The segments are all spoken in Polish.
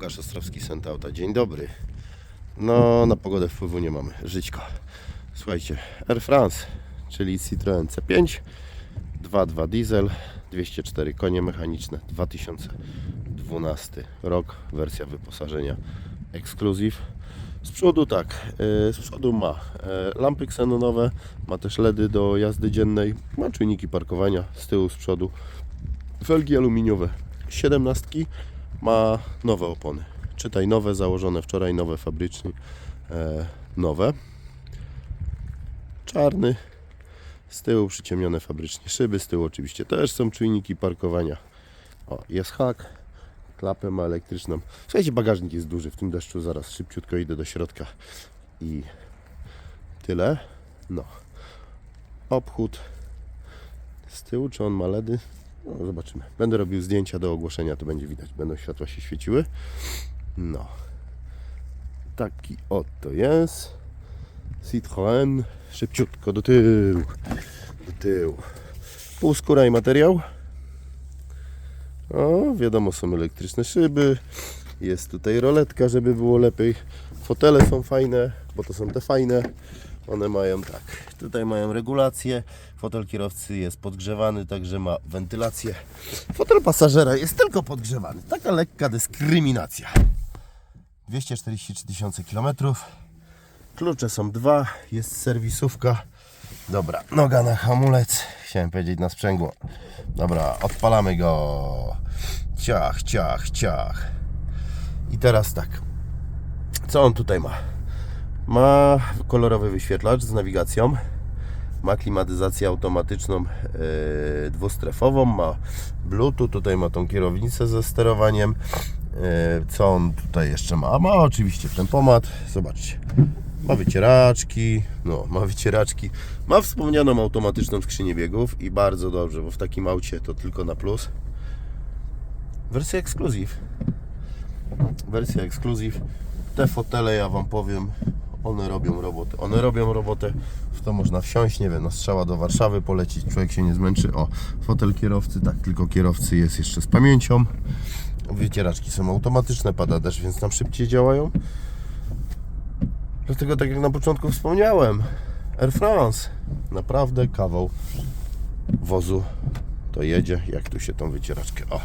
Łukasz Ostrowski, Sentauta. Dzień dobry. No, na pogodę wpływu nie mamy. Żyćko. Słuchajcie, Air France, czyli Citroën C5, 2.2 diesel, 204 konie mechaniczne, 2012 rok, wersja wyposażenia Exclusive. Z przodu tak, yy, z przodu ma yy, lampy ksenonowe, ma też LEDy do jazdy dziennej, ma czujniki parkowania z tyłu, z przodu, felgi aluminiowe 17, ma nowe opony. Czytaj nowe, założone wczoraj, nowe fabrycznie, nowe. Czarny, z tyłu przyciemnione fabrycznie szyby, z tyłu oczywiście też są czujniki parkowania. O, jest hak, klapę ma elektryczną. Słuchajcie, bagażnik jest duży, w tym deszczu zaraz szybciutko idę do środka i tyle. No. Obchód z tyłu, czy on ma LEDy? No, zobaczymy. Będę robił zdjęcia do ogłoszenia, to będzie widać. Będą światła się świeciły. No. Taki oto jest. Citroën. Szybciutko do tyłu. Do tyłu. Półskóra i materiał. O, wiadomo, są elektryczne szyby. Jest tutaj roletka, żeby było lepiej. Fotele są fajne, bo to są te fajne. One mają tak, tutaj mają regulację. Fotel kierowcy jest podgrzewany, także ma wentylację. Fotel pasażera jest tylko podgrzewany. Taka lekka dyskryminacja. 243 tysiące kilometrów. Klucze są dwa, jest serwisówka. Dobra, noga na hamulec. Chciałem powiedzieć na sprzęgło. Dobra, odpalamy go. Ciach, ciach, ciach. I teraz tak. Co on tutaj ma? Ma kolorowy wyświetlacz z nawigacją. Ma klimatyzację automatyczną yy, dwustrefową. Ma Bluetooth. Tutaj ma tą kierownicę ze sterowaniem. Yy, co on tutaj jeszcze ma? Ma oczywiście tempomat. Zobaczcie. Ma wycieraczki, no, ma wycieraczki. Ma wspomnianą automatyczną skrzynię biegów i bardzo dobrze, bo w takim aucie to tylko na plus. Wersja ekskluzyw. Wersja ekskluzyw. Te fotele, ja Wam powiem, one robią robotę. One robią robotę, w to można wsiąść, nie wiem, na strzała do Warszawy polecić, człowiek się nie zmęczy. O, fotel kierowcy, tak, tylko kierowcy jest jeszcze z pamięcią. Wycieraczki są automatyczne, pada deszcz, więc tam szybciej działają. Dlatego, tak jak na początku wspomniałem, Air France naprawdę kawał wozu to jedzie, jak tu się tą wycieraczkę. O,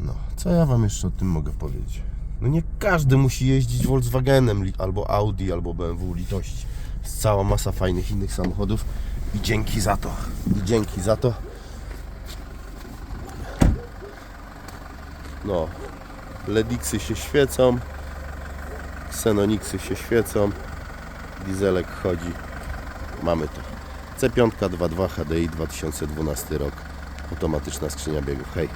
no, co ja Wam jeszcze o tym mogę powiedzieć? No nie każdy musi jeździć Volkswagenem albo Audi, albo BMW litości. Jest cała masa fajnych innych samochodów i dzięki za to. I dzięki za to. No, LEDiksy się świecą, Xenoniksy się świecą, dieselek chodzi. Mamy to. C5 2.2 HDI 2012 rok. Automatyczna skrzynia biegów. Hej.